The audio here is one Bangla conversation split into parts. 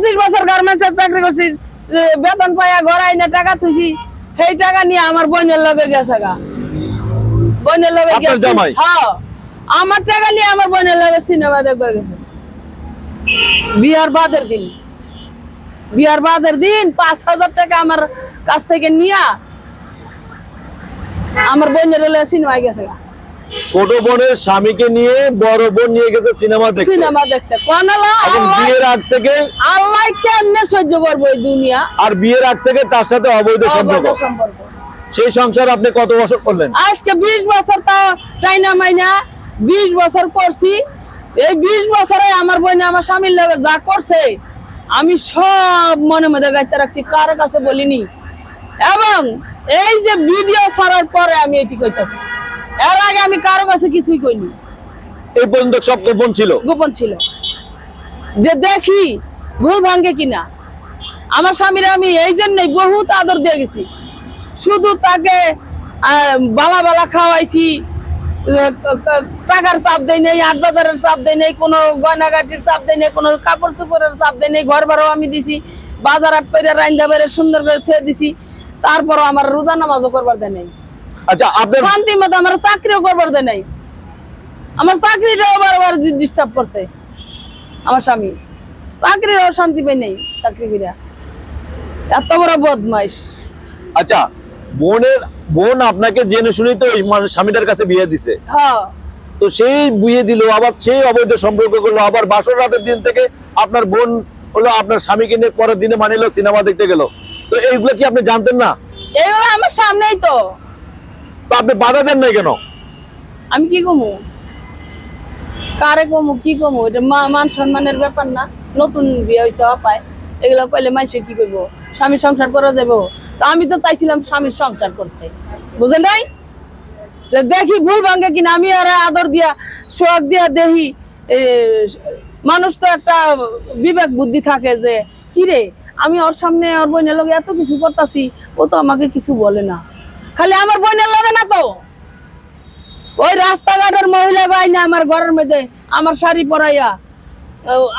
পঁচিশ বছর গার্মেন্টসের চাকরি করছি বেতন পাইয়া ঘর আইনা টাকা থুইছি সেই টাকা নিয়ে আমার বোনের লগে গেছে গা। বোনের লগে গেছে। হ্যাঁ আমার টাকা নিয়ে আমার বোনের লগে সিনেমা দেখবার গেছে। বিয়ার বাদের দিন। বিয়ার বাদের দিন পাঁচ হাজার টাকা আমার কাছ থেকে নিয়া আমার বোনের লগে সিনেমায় গেছে গা। ছোট বোনের স্বামীকে নিয়ে বড় বোন নিয়ে গেছে সিনেমা দেখতে। সিনেমা দেখতে। কোন বিয়ের আগ থেকে আল্লাহ কেমনে সহ্য করব এই দুনিয়া? আর বিয়ের আগ থেকে তার সাথে অবৈধ সম্পর্ক। সেই সংসার আপনি কত বছর করলেন? আজকে বিশ বছর তাও চাইনা মাইনা বিশ বছর করছি। এই বিশ বছরে আমার বোন আমার স্বামীর লগে যা করছে আমি সব মনে মধ্যে গাইতে রাখছি কারও কাছে বলিনি। এবং এই যে ভিডিও ছাড়ার পরে আমি এটি কইতাছি। এর আগে আমি কারও কাছে কিছুই কইনি। এই পর্যন্ত সব গোপন ছিল? গোপন ছিল। যে দেখি ভুল ভাঙ্গে কিনা। আমার স্বামীর আমি এই জন্যই বহুত আদর দিয়ে গেছি। শুধু তাকে বালা বালা খাওয়াইছি টাকার চাপ দেয় নেই আট বাজারের চাপ দেয় নেই কোনো গয়নাগাটির চাপ দেয় নেই কোনো কাপড় চোপড়ের চাপ দেয় নেই ঘর ভাড়াও আমি দিছি বাজার আট পেরে রাইন্দা বেড়ে সুন্দর করে থুয়ে দিছি তারপরও আমার রোজা নামাজও করবার দেয় নেই। আচ্ছা আপনার শান্তি মতো আমার চাকরিও করবার দেয় নাই। আমার চাকরিটাও বারবার ডিস্টার্ব করছে আমার স্বামী। চাকরিরও শান্তি পাই নাই চাকরি করিয়া এত বড় বদমাইশ। আচ্ছা বোনের বোন আপনাকে জেনে শুনেই তো স্বামীটার কাছে বিয়ে দিছে। হ্যাঁ। তো সেই বিয়ে দিল আবার সেই অবৈধ সম্পর্ক করল আবার বাসর রাতের দিন থেকে আপনার বোন হলো আপনার স্বামীকে নিয়ে পরের দিনে মানিল সিনেমা দেখতে গেল। তো এইগুলো কি আপনি জানতেন না? এগুলো আমার সামনেই তো। তো আপনি বাধা দেন নাই কেন? আমি কি কমু? কারে কমু, কি কমু? এটা মান সম্মানের ব্যাপার না। নতুন বিয়ে হয়েছে পায় এগুলো কইলে মানুষে কি করব স্বামী সংসার করা যাব তা আমি তো চাইছিলাম স্বামীর সংসার করতে। বুঝেন নাই? দেখি ভুল ভাঙ্গে কিনা, আমি আর আদর দিয়া, সোয়াগ দিয়া দেখি মানুষ তো একটা বিবেক বুদ্ধি থাকে যে, কিরে, আমি ওর সামনে ওর বোনের লগে এত কিছু করতেছি, ও তো আমাকে কিছু বলে না। খালি আমার বোনের লগে না তো? ওই রাস্তাঘাটের মহিলা গাই না আমার ঘরের মধ্যে আমার শাড়ি পরাইয়া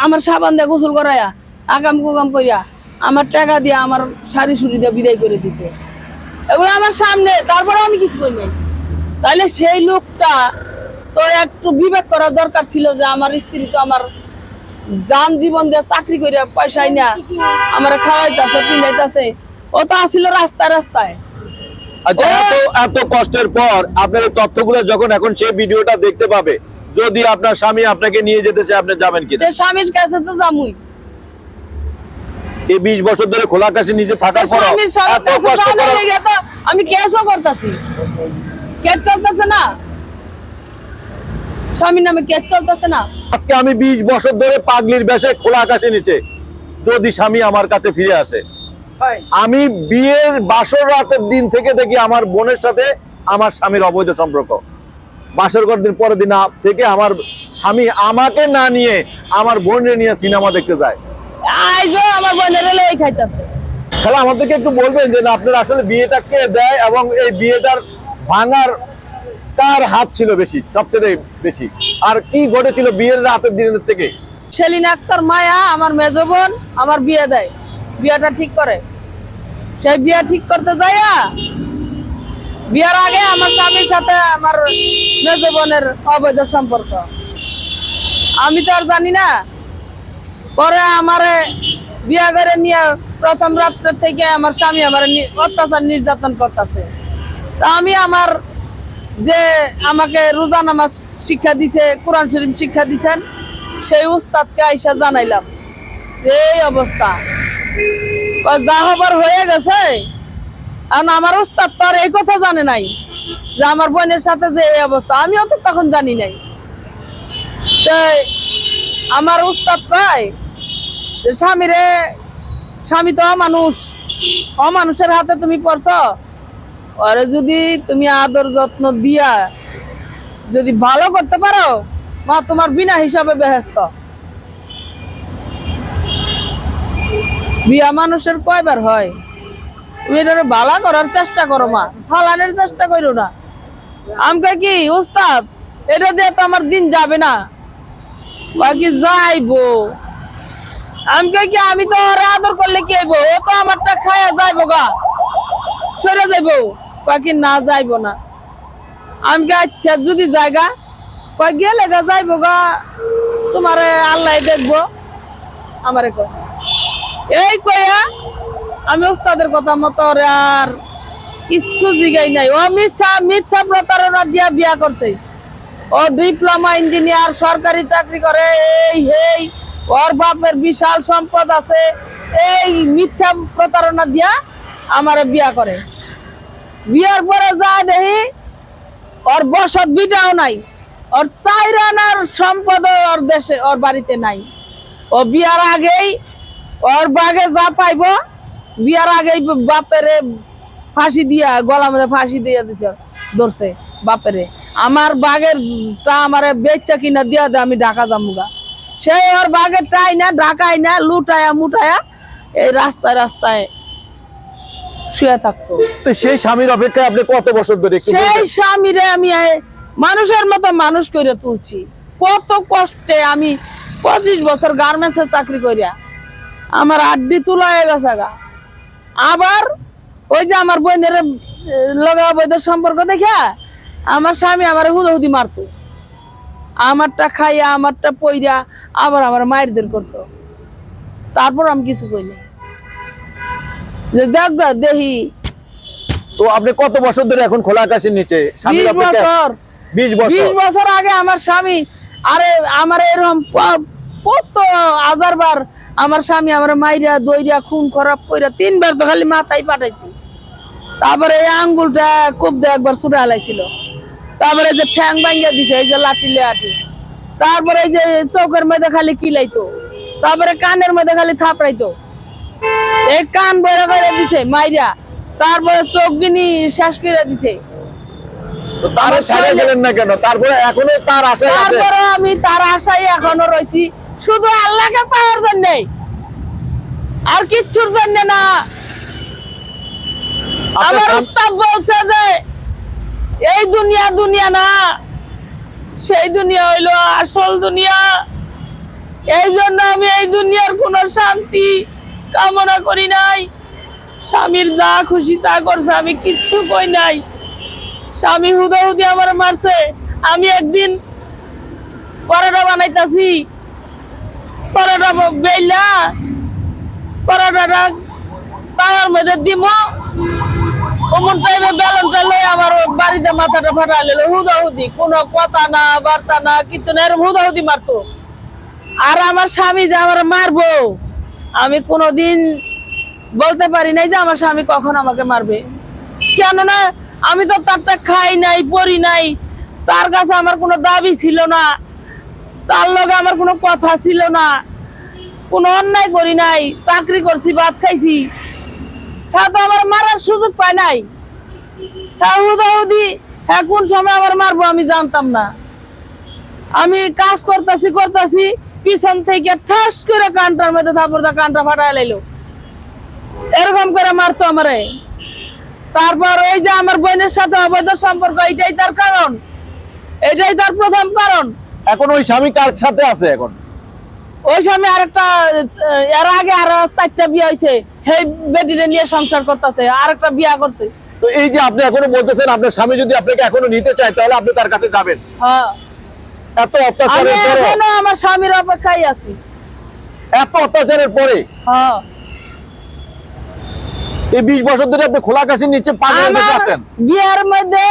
আমার সাবান দিয়ে গোসল করাইয়া আগাম কুগাম করিয়া আমার টাকা দিয়ে আমার শাড়ি সুড়ি দিয়ে বিদায় করে দিতে। এগুলো আমার সামনে তারপরে আমি কিছু করি নাই। তাহলে সেই লোকটা তো একটু বিবেক করা দরকার ছিল যে আমার স্ত্রী তো আমার যান জীবন দিয়ে চাকরি করে পয়সাই না আমার খাওয়াইতেছে পিন্দাইতেছে ও তো আসছিল রাস্তায় রাস্তায়। আচ্ছা এত এত কষ্টের পর আপনার এই তথ্যগুলো যখন এখন সেই ভিডিওটা দেখতে পাবে যদি আপনার স্বামী আপনাকে নিয়ে যেতে চায় আপনি যাবেন কিনা? স্বামীর কাছে তো জামুই এই বিশ বছর ধরে খোলা কাছে নিজে থাকার পর এত কষ্ট করা আমি কেসও করতেছি। কেস চলতেছে না। স্বামীর নামে কেস চলতেছে না। আজকে আমি বিশ বছর ধরে পাগলির বেশে খোলা আকাশে নিচে যদি স্বামী আমার কাছে ফিরে আসে। আমি বিয়ের বাসর রাতের দিন থেকে দেখি আমার বোনের সাথে আমার স্বামীর অবৈধ সম্পর্ক। বাসর করার দিন পরের দিন থেকে আমার স্বামী আমাকে না নিয়ে আমার বোনের নিয়ে সিনেমা দেখতে যায়। আইজো আমার বোনের লই খাইতেছে। তাহলে আমাদেরকে একটু বলবেন যে না আপনার আসলে বিয়েটা কে দেয় এবং এই বিয়েটার ভাঙার কার হাত ছিল বেশি সবচেয়ে বেশি? আর কি ঘটেছিল বিয়ের রাতের দিনের থেকে? সেলিনা আক্তার মায়া আমার মেজ বোন আমার বিয়ে দেয়। বিয়েটা ঠিক করে। সেই বিয়ে ঠিক করতে যাইয়া বিয়ের আগে আমার স্বামীর সাথে আমার মেজ বোনের অবৈধ সম্পর্ক। আমি তো আর জানি না, পরে আমারে বিয়া করে নিয়ে প্রথম রাত্রে থেকে আমার স্বামী আমার অত্যাচার নির্যাতন করতেছে। তা আমি আমার যে আমাকে রোজা নামাজ শিক্ষা দিছে, কোরআন শরীফ শিক্ষা দিছেন, সেই উস্তাদকে আইসা জানাইলাম, এই অবস্থা। যা হবার হয়ে গেছে কারণ আমার উস্তাদ তো আর এই কথা জানে নাই যে আমার বোনের সাথে যে এই অবস্থা। আমিও তো তখন জানি নাই। তো আমার উস্তাদ কয় যে, স্বামীরে, স্বামী তো মানুষ অমানুষের হাতে তুমি পড়ছ। ওরে যদি তুমি আদর যত্ন দিয়া যদি ভালো করতে পারো, মা তোমার বিনা হিসাবে বেহেস্ত। বিয়া মানুষের কয়বার হয়? তুমি ভালো করার চেষ্টা করো মা। ফালানোর চেষ্টা করো না। আমাকে কি, উস্তাদ, এটা দিয়ে তো আমার দিন যাবে না। বাকি যাইবো। আমি কই কি, আমি তো ওরে আদর করলে কি হইব? ও তো আমারটা খায়া যাইবো গা। সরে যাইবো। বাকি না, যাইবো না। আমি কে আচ্ছা যদি জায়গা কয় গেলে গা, যাইবো গা। তোমারে আল্লাহ দেখব। আমারে কয়। এই কয়া, আমি ওস্তাদের কথা মতো আর কিচ্ছু জিগাই নাই। ও মিথ্যা মিথ্যা প্রতারণা দিয়া বিয়া করছে। ও ডিপ্লোমা ইঞ্জিনিয়ার, সরকারি চাকরি করে, এই, হেই, ওর বাপের বিশাল সম্পদ আছে। এই মিথ্যা প্রতারণা দিয়া আমারে বিয়া করে। বিয়ার পরে যা দেখি, ওর বসত বিটাও নাই। ওর চাইরানার সম্পদ ওর দেশে, ওর বাড়িতে নাই। ও বিয়ার আগেই ওর বাগে যা পাইব বিয়ার আগেই বাপেরে ফাঁসি দিয়া গলা মধ্যে ফাঁসি দিয়া দিছে ধরছে বাপেরে। আমার বাগের টা আমারে বেচা কিনা দিয়া দে আমি ঢাকা যামুগা সে ওর বাগের টাই না ঢাকাই না লুটায়া মুটায়া এই রাস্তায় রাস্তায় শুয়ে থাকতো। তো সেই স্বামীর অপেক্ষায় আপনি কত বছর ধরে সেই? স্বামীরে আমি মানুষের মতো মানুষ করে তুলছি। কত কষ্টে আমি পঁচিশ বছর গার্মেন্টসে চাকরি করিয়া আমার আড্ডি তুলা হয়ে গেছে গা। আবার ওই যে আমার বোনের লগা বৈদের সম্পর্ক দেখা আমার স্বামী আমার হুদহুদি মারতো। আমারটা খাইয়া আমারটা পইরা আবার আমার মায়েরদের করতো। তারপর আমি কিছু কইনি যে দেখ গা, দেখি তো আপনি কত বছর ধরে এখন খোলা আকাশের নিচে? বিশ বছর। আগে আমার স্বামী আরে আমার এরকম কত হাজার বার আমার স্বামী আমার মাইরা দইরা খুন খারাপ কইরা তিনবার তো খালি মাথায় পাঠাইছি। তারপরে এই আঙ্গুলটা খুব একবার ছুটে হালাইছিল তারপরে যে ঠ্যাং ভাঙ্গিয়া দিছে এই যে লাঠি লেয়াটি তারপরে এই যে চৌকের মধ্যে খালি কিলাইতো। তারপরে কানের মধ্যে খালি থাপড়াইতো। এই কান বইরা করে দিছে মাইরা। তারপরে চোখ গিনি শেষ করে দিছে। তারপরে আমি তার আশায় এখনও রয়েছি শুধু আল্লাহকে পাওয়ার জন্য আর কিচ্ছুর জন্য না। আমার উস্তাদ বলছে যে এই দুনিয়া দুনিয়া না সেই দুনিয়া হইল আসল দুনিয়া। এই জন্য আমি এই দুনিয়ার কোন শান্তি কামনা করি নাই। স্বামীর যা খুশি তা করছে আমি কিচ্ছু কই নাই। স্বামী হুদাহুদি আমার মারছে আমি একদিন পরোটা বানাইতাছি। পরোটা বেলা পরোটাটা তাওয়ার মধ্যে দিব অমন টাইমে বেলনটা লই আমার বাড়িতে মাথাটা হুদাহুদি, কোনো কথা না, বার্তা না, কিছু না এরকম হুদাহুদি মারতো। আর আমার স্বামী যে আমার মারবো, আমি কোনোদিন বলতে পারি নাই যে আমার স্বামী কখন আমাকে মারবে। কেননা আমি তো তারটা খাই নাই, পড়ি নাই, তার কাছে আমার কোনো দাবি ছিল না, তার লগে আমার কোনো কথা ছিল না। কোনো অন্যায় করি নাই, চাকরি করছি, ভাত খাইছি। হ্যাঁ তো আমার মারার সুযোগ পায় নাই। হ্যাঁ হ্যাঁ কোন সময় আমার মারবো আমি জানতাম না। আমি কাজ করতেছি করতেছি, পিছন থেকে ঠাস করে কানটার মধ্যে থাপড় দা কানটা ফাটাই লাইলো। এরকম করে মারতো আমারে। তারপর ওই যে আমার বোনের সাথে অবৈধ সম্পর্ক, এটাই তার কারণ। এটাই তার প্রথম কারণ। এখন ওই স্বামী কার সাথে আছে এখন? ওই সময় আরেকটা এর আগে আরও চারটা বিয়ে হয়েছে। সেই বেটিরে নিয়ে সংসার করতেছে আরেকটা বিয়া করছে। তো এই যে আপনি এখনও বলতেছেন আপনার স্বামী যদি আপনাকে এখনও নিতে চায় তাহলে আপনি তার কাছে যাবেন। হ্যাঁ। এত অত্যাচারের পরে আমার স্বামীর অপেক্ষায় আছি। এত অত্যাচারের পরে? হ্যাঁ। এই বিশ বছর ধরে আপনি খোলা আকাশের নিচে আছেন বিয়ার মধ্যে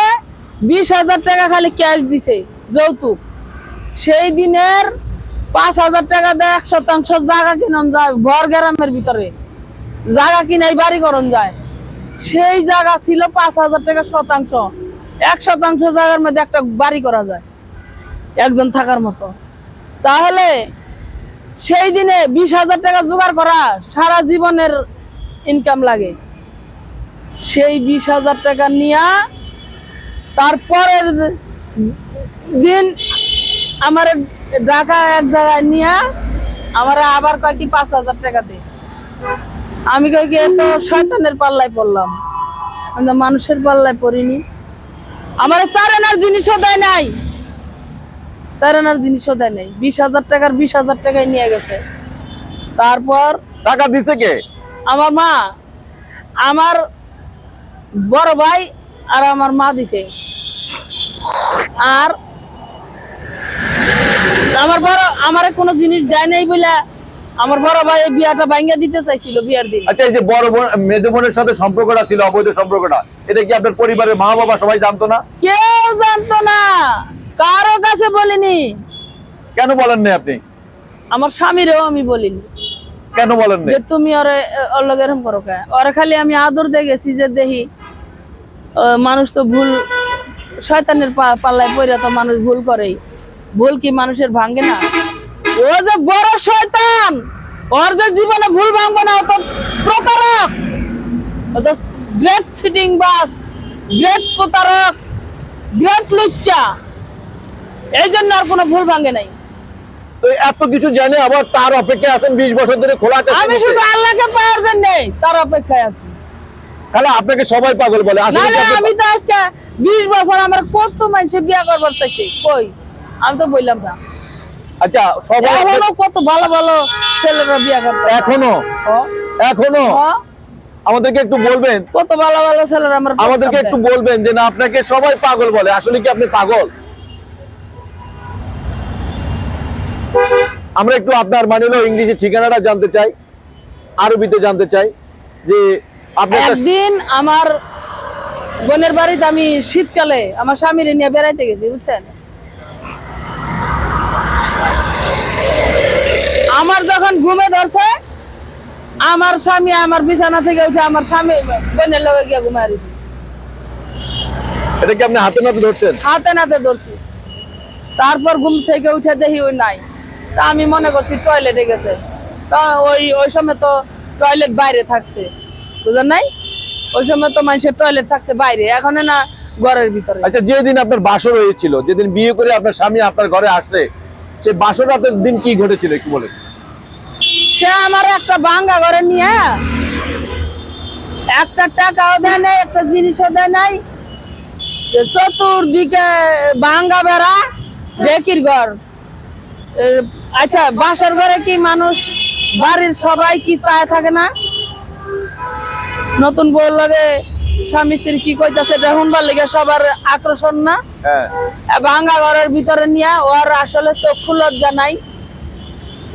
বিশ হাজার টাকা খালি ক্যাশ দিছে যৌতুক। সেই দিনের পাঁচ হাজার টাকা দেয়, এক শতাংশ জায়গা কিনন যায়, ভর গ্রামের ভিতরে। জায়গা কিনাই বাড়ি করন যায়। সেই জায়গা ছিল পাঁচ হাজার টাকা শতাংশ। এক শতাংশ জায়গার মধ্যে একটা বাড়ি করা যায়, একজন থাকার মতো। তাহলে সেই দিনে বিশ হাজার টাকা জোগাড় করা সারা জীবনের ইনকাম লাগে। সেই বিশ হাজার টাকা নিয়া তারপরের দিন আমার ঢাকা এক জায়গায় নিয়ে আমার আবার কয় কি পাঁচ হাজার টাকা দে। আমি কই কি এ তো শয়তানের পাল্লায় পড়লাম। আমি তো মানুষের পাল্লায় পড়িনি। আমার চার আনার জিনিসও দেয় নাই। চার আনার জিনিসও দেয় নাই। বিশ হাজার টাকার বিশ হাজার টাকায় নিয়ে গেছে। তারপর টাকা দিছে কে? আমার মা আমার বড় ভাই আর আমার মা দিছে। আর আমার বড় আমার কোনো জিনিস দেয় নাই বলে আমার বড় ভাই বিয়াটা ভাঙ্গা দিতে চাইছিল বিয়ার দিন। আচ্ছা এই যে বড় বোন মেজ বোনের সাথে সম্পর্কটা ছিল অবৈধ সম্পর্কটা এটা কি আপনার পরিবারের মা বাবা সবাই জানতো না? কেউ জানতো না। কারও কাছে বলিনি। কেন বলেন না আপনি? আমার স্বামীরেও আমি বলিনি। কেন বলেন না যে তুমি ওরে ওর লগে এরকম করো কে? ওরে খালি আমি আদর দিয়ে গেছি যে দেখি মানুষ তো ভুল শয়তানের পাল্লায় পড়ে তো মানুষ ভুল করেই। ভুল কি মানুষের ভাঙে না? ও যে বড় শয়তান! ওর যে জীবনে ভুল ভাঙবে না ও তো প্রতারক! গ্রেট চিটিং বাস গ্রেট প্রতারক গ্রেট লুচ্চা। এই জন্য আর কোনো ভুল ভাঙে নাই। এত কিছু জানে আবার তার অপেক্ষায় আছেন বিশ বছর ধরে খোলা আমি। শুধু আল্লাহকে পাওয়ার জন্য তার অপেক্ষায় আছি। তাহলে আপনাকে সবাই পাগল বলে। আমি তো আজকে বিশ বছর আমার কত মানুষ বিয়ে করবার চাইছি? কই? আমি তো বললাম না। আচ্ছা সবাই এখনও কত ভালো ভালো ছেলেরা বিয়ে করতে এখনও? এখনও? আমাদেরকে একটু বলবেন? কত ভালো ভালো ছেলেরা আমার আমাদেরকে একটু বলবেন যে না আপনাকে সবাই পাগল বলে। আসলে কি আপনি পাগল? আমরা একটু আপনার মানে হলো ইংলিশের ঠিকানাটা জানতে চাই আরবিতে জানতে চাই যে একদিন আমার বোনের বাড়িতে আমি শীতকালে আমার স্বামীর নিয়ে বেড়াইতে গেছি বুঝছেন? আমার যখন ঘুমে ধরছে আমার স্বামী আমার বিছানা থেকে উঠে আমার স্বামী বোনের লগে গিয়ে ঘুমায় দিয়েছে এটা কি আপনি হাতে নাতে ধরছেন? হাতে নাতে ধরছি। তারপর ঘুম থেকে উঠে দেখি ওই নাই। তা আমি মনে করছি টয়লেটে গেছে। তা ওই ওই সময় তো টয়লেট বাইরে থাকছে। বুঝলেন নাই? ওই সময় তো মানুষের টয়লেট থাকছে বাইরে। এখন না ঘরের ভিতরে। আচ্ছা যেদিন আপনার বাসর হয়েছিল যেদিন বিয়ে করে আপনার স্বামী আপনার ঘরে আসছে সে বাসর রাতের দিন কি ঘটেছিল একটু বলেন। সে আমার একটা বাঙ্গা ঘরে নিয়ে একটা টাকাও দেয় নাই একটা জিনিসও দেয় নাই। চতুর্দিকে বাঙ্গা বেড়া ডেকির ঘর। আচ্ছা বাসার ঘরে কি মানুষ বাড়ির সবাই কি চায় থাকে না? নতুন বউ লাগে স্বামী স্ত্রী কি কইতাছে এটা শুনবার লেগে সবার আকর্ষণ না? হ্যাঁ। ভাঙ্গা ঘরের ভিতরে নিয়ে ওর আসলে চক্ষু লজ্জা নাই।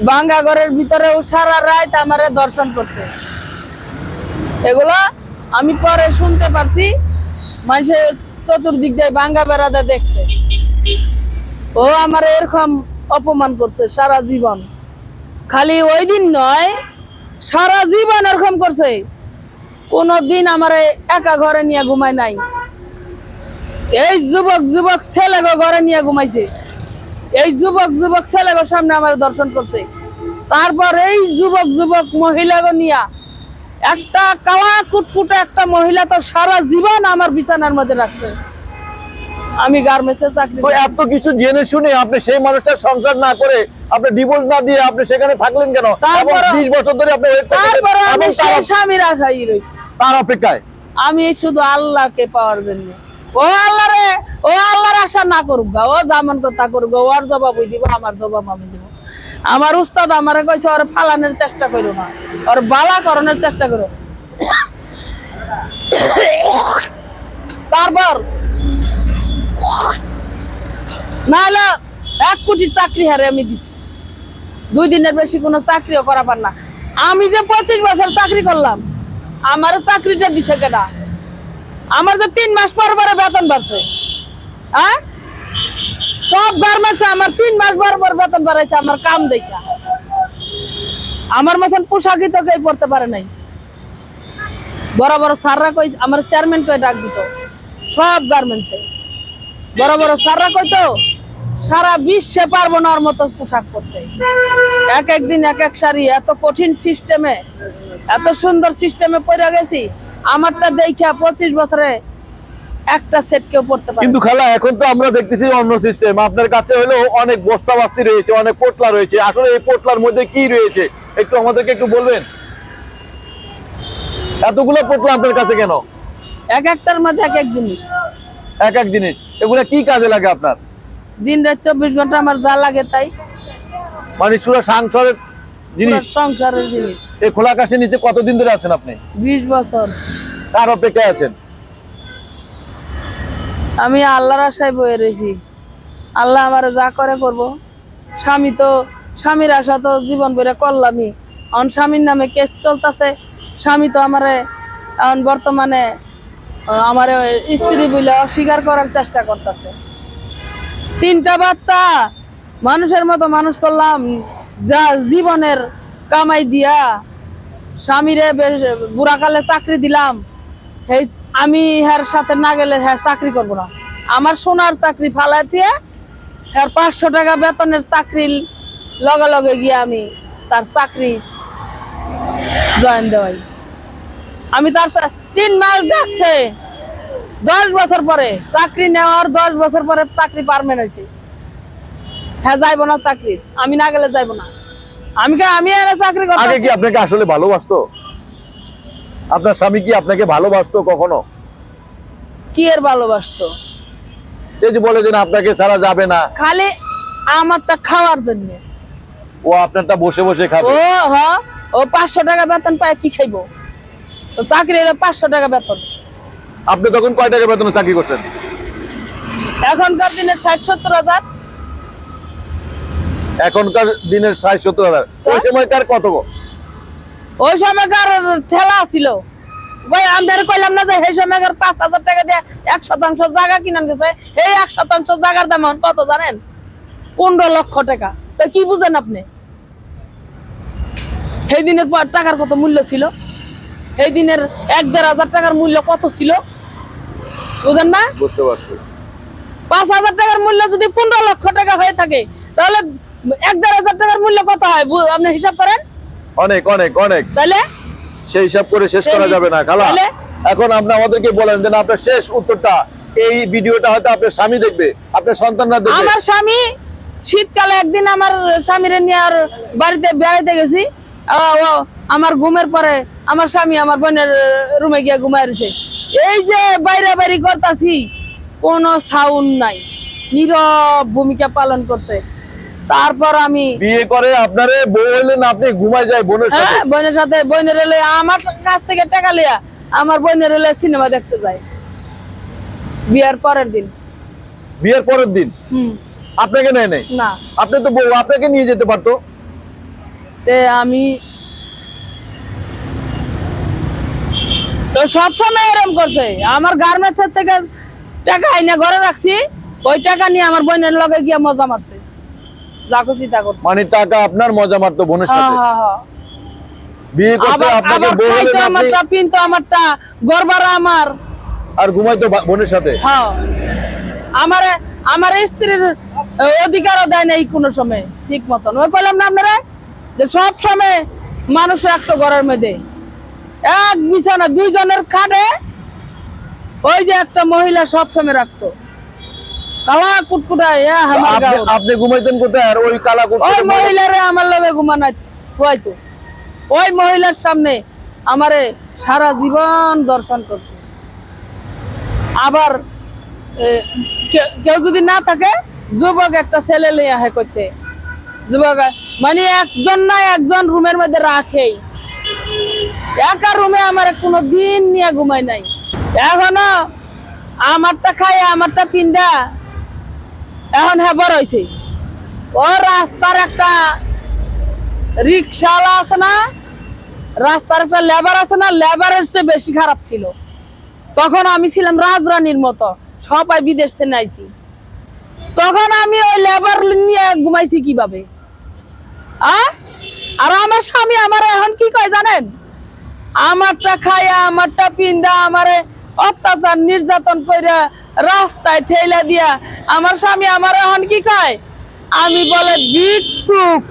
ভাঙ্গা ঘরের ভিতরে ও সারা রাত আমারে দর্শন করছে। এগুলো আমি পরে শুনতে পারছি, মানুষের চতুর্দিক দিয়ে ভাঙ্গা বেড়াতে দেখছে। ও আমার এরকম অপমান করছে সারা জীবন। খালি ওই দিন নয়, সারা জীবন এরকম করছে। কোনদিন আমার একা ঘরে নিয়ে ঘুমায় নাই। এই যুবক যুবক ছেলে ঘরে নিয়ে ঘুমাইছে। এই যুবক যুবক ছেলে সামনে আমার দর্শন করছে। তারপর এই যুবক যুবক মহিলা নিয়া একটা কালা কুটকুটে একটা মহিলা তো সারা জীবন আমার বিছানার মধ্যে রাখছে। আমি গার্মেন্টসে চাকরি তো এত কিছু জেনে শুনে আপনি সেই মানুষটার সংসার না করে আপনি ডিভোর্স না দিয়ে আপনি সেখানে থাকলেন কেন? তারপরে- বিশ বছর ধরে আপনি তারপরে আমি সেই স্বামীর আশাই রয়েছি। তার অপেক্ষায়? আমি শুধু আল্লাহকে পাওয়ার জন্য। ও আল্লাহ রে ও আল্লাহর আশা না করুক গা। ও যেমন কথা করুক গা, ওর জবাব দিব আমার জবাব আমি দিব। আমার উস্তাদ আমারে কইছে ওর ফালানোর চেষ্টা করো না। ওর বালা করণের চেষ্টা করো তারপর নাহলে এক কোটি চাকরি হারে আমি দিছি। দুই দিনের বেশি কোনো চাকরিও করা পার না। আমি যে পঁচিশ বছর চাকরি করলাম আমার চাকরিটা দিছে কেনা আমার যে তিন মাস পর পরে বেতন বাড়ছে। হ্যাঁ সব গার্মেন্টসে আমার তিন মাস পর পর বেতন বাড়াইছে, আমার কাম দেখা। আমার মতন পোশাকই তো কেউ পড়তে পারে নাই। বড় বড় স্যাররা কই, আমার চেয়ারম্যান কই ডাক দিত। সব গার্মেন্টসে বড় বড় স্যাররা কইতো সারা বিশ্বে পারব না ওর মতো পোশাক পরতে। এক এক দিন এক এক শাড়ি, এত কঠিন সিস্টেমে এত সুন্দর সিস্টেমে পড়ে গেছি। আমারটা দেখা পঁচিশ বছরে একটা সেট কেউ পড়তে পারে কিন্তু খালা এখন তো আমরা দেখতেছি অন্য সিস্টেম আপনার কাছে হলো অনেক বস্তা বাস্তি রয়েছে অনেক পোটলা রয়েছে। আসলে এই পোটলার মধ্যে কি রয়েছে? একটু আমাদেরকে একটু বলবেন? এতগুলো পোটলা আপনার কাছে কেন? এক একটার মধ্যে এক এক জিনিস। এক এক জিনিস। এগুলা কি কাজে লাগে আপনার? দিন রাত চব্বিশ ঘণ্টা আমার যা লাগে তাই। মানে সুরা সংসারের জিনিস? সংসারের জিনিস। এই খোলা আকাশের নিচে কতদিন ধরে আছেন আপনি? বিশ বছর। কার অপেক্ষায় আছেন? আমি আল্লাহর আশায় বয়ে রয়েছি। আল্লাহ আমারে যা করে করব। স্বামী তো স্বামীর আশা তো জীবন বেড়ে করলামই। এখন স্বামীর নামে কেস চলতেছে। স্বামী তো আমারে এখন বর্তমানে আমার স্ত্রী বলে অস্বীকার করার চেষ্টা করতেছে। তিনটা বাচ্চা! মানুষের মতো মানুষ করলাম। যা জীবনের কামাই দিয়া স্বামীরে বুড়াকালে চাকরি দিলাম এই আমি হ্যার সাথে না গেলে হ্যাঁ চাকরি করব না। আমার সোনার চাকরি ফালাই দিয়ে হ্যার পাঁচশো টাকা বেতনের চাকরি লগে লগে গিয়ে আমি তার চাকরি জয়েন দেওয়াই। আমি তার তিন মাস দেখছে দশ বছর পরে চাকরি নেওয়ার দশ বছর পরে চাকরি পারমেন্ট হয়েছে। হ্যাঁ যাইবো না চাকরি। আমি না গেলে যাইবো না। আমি আমি চাকরি আগে কি আপনাকে আসলে ভালোবাসতো? আপনার স্বামী কি আপনাকে ভালোবাসতো কখনো? কি এর ভালোবাসতো? এই যে বলে যে আপনাকে ছাড়া যাবে না। খালি আমারটা খাওয়ার জন্য। ও আপনারটা বসে বসে খাবে। ও হ। ও পাঁচশো টাকা বেতন পায় কি খাইবো? ও চাকরি হলো পাঁচশো টাকা বেতন। আপনি তখন কয় টাকা বেতন চাকরি করছেন? এখনকার দিনে ষাট সত্তর হাজার। এখনকার দিনের ষাট সত্তর হাজার। ওই সময়কার কত গো? ওই সময়কার ঠেলা ছিল? কই আমাদের কইলাম না যে সেই সময়কার পাঁচ হাজার টাকা দিয়ে এক শতাংশ জায়গা কিনান গেছে এই এক শতাংশ জায়গার দাম কত জানেন? পনেরো লক্ষ টাকা। তো কি বুঝেন আপনি? সেই দিনের পর টাকার কত মূল্য ছিল? সেই দিনের এক দেড় হাজার টাকার মূল্য কত ছিল? বুঝেন না? বুঝতে পারছি। পাঁচ হাজার টাকার মূল্য যদি পনেরো লক্ষ টাকা হয়ে থাকে তাহলে এক দেড় হাজার টাকার মূল্য কত হয়? আপনি হিসাব করেন। অনেক অনেক অনেক। তাহলে? সেই হিসাব করে শেষ করা যাবে না খালা। এখন আপনি আমাদেরকে বলেন যে আপনার শেষ উত্তরটা। এই ভিডিওটা হয়তো আপনার স্বামী দেখবে আপনার সন্তানরা দেখবে। আমার স্বামী শীতকালে একদিন আমার স্বামীরে নিয়ে আর বাড়িতে বেড়াইতে গেছি। আমার ঘুমের পরে আমার স্বামী আমার বোনের রুমে গিয়ে ঘুমায় রয়েছে। এই যে বাইরে বাইরে করতাছি কোনো সাউন্ড নাই। নীরব ভূমিকা পালন করছে। তারপর আমি বিয়ে করে আপনারে বউ হইলেন আপনি ঘুমায় যায় বোনের সাথে? হ্যাঁ বোনের সাথে বোনের এলে আমার কাছ থেকে টাকা লিয়া আমার বোনের এলে সিনেমা দেখতে যায়। বিয়ার পরের দিন। বিয়ের পরের দিন? হুম। আপনাকে নেয় নেই? না। আপনি তো বউ আপনাকে নিয়ে যেতে পারতো? তে আমি তো সবসময় এরকম করছে। আমার গার্মেন্টস থেকে টাকা আইনা ঘরে রাখছি ওই টাকা নিয়ে আমার বোনের লগে গিয়ে মজা মারছে। যা খুশি তা করছে। মানে টাকা আপনার মজা মারতো বোনের হ্যাঁ সাথে। হ্যাঁ হ্যাঁ। বিয়ে করছে আপনাকে আবার বউ খাইতো হলেন আপনি আমারটা পিনতো আমারটা গরবারা আমার। আর ঘুমাইতো বা- বোনের সাথে? হ্যাঁ। আমার আমার স্ত্রীর অধিকারও দেয় নাই কোনো সময় ঠিক মতন। ওই কইলাম না আপনারা? যে সব সময় মানুষ রাখতো ঘরের মধ্যে। এক বিছানা দুইজনের খাটে ওই যে একটা মহিলা সব সময় রাখতো। কালা কুটকুটা আমার গাঁর। আপনি ঘুমাইতেন কোথায়? আর ওই কালা ওই মহিলারে আমার লগে ঘুমানো হয়তো ওই মহিলার সামনে আমারে সারা জীবন দর্শন করছে। আবার কেউ যদি না থাকে যুবক একটা ছেলে লিয়ে আহে করতে যুবক মানে একজন না একজন রুমের মধ্যে রাখেই। একা রুমে আমার কোনো দিন নিয়ে ঘুমাই নাই। এখনও আমারটা খাই আমারটা পিন্দা। এখন হ্যাঁ বড় হয়েছে। ও রাস্তার একটা রিক্সাওয়ালা আছে না, রাস্তার একটা লেবার আছে না, লেবারের চেয়ে বেশি খারাপ ছিল। তখন আমি ছিলাম রাজরানীর মতো, সবাই বিদেশ থেকে আইছি তখন আমি ওই লেবার নিয়ে ঘুমাইছি কীভাবে? আর আমার স্বামী আমার এখন কি কয় জানেন? আমারটা খায়া, আমারটা পিন্দা আমারে অত্যাচার, নির্যাতন কইরা রাস্তায় ঠেলা দিয়া আমার স্বামী আমার এখন কি কয়? আমি বলে, ভিক্ষুক।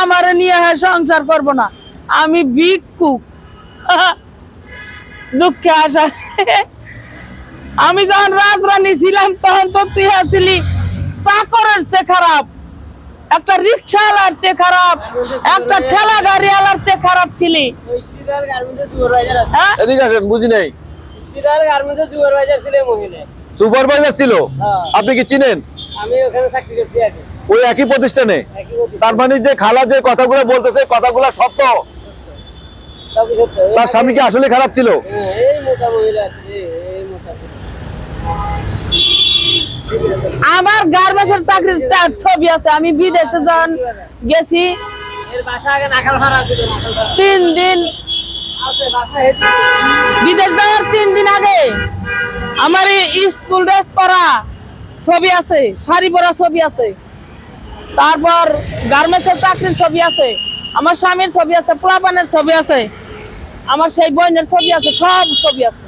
আমারে নিয়ে সংসার করব না। আমি ভিক্ষুক। দুঃখে আসা। আমি যখন রাজরানী ছিলাম, তখন তো তুই আসিলি। চাকরের চেয়ে খারাপ। একটা রিক্সাওয়ালার চেয়ে খারাপ একটা ঠেলা গাড়িওয়ালার চেয়ে খারাপ ছিলি। হ্যাঁ? এদিকে আসেন বুঝি নাই। সুপারভাইজার ছিল হ্যাঁ। আপনি কি চিনেন? আমি ওখানে চাকরি করছি আগে। ওই একই প্রতিষ্ঠানে। তার মানে যে খালা যে কথাগুলো বলতেছে কথাগুলো সত্য। তার স্বামী কি আসলে খারাপ ছিল হ্যাঁ, এই মোটা মহিলা আছে, এই- এই মোটা। আমার গার্মেন্টসের চাকরির ছবি আছে আমি বিদেশে যখন গেছি। তিন দিন। বিদেশ যাওয়ার তিন দিন আগে আমার এই স্কুল ড্রেস পরা ছবি আছে শাড়ি পরা ছবি আছে তারপর গার্মেন্টসের চাকরির ছবি আছে আমার স্বামীর ছবি আছে পোলাপানের ছবি আছে আমার সেই বোনের ছবি আছে সব ছবি আছে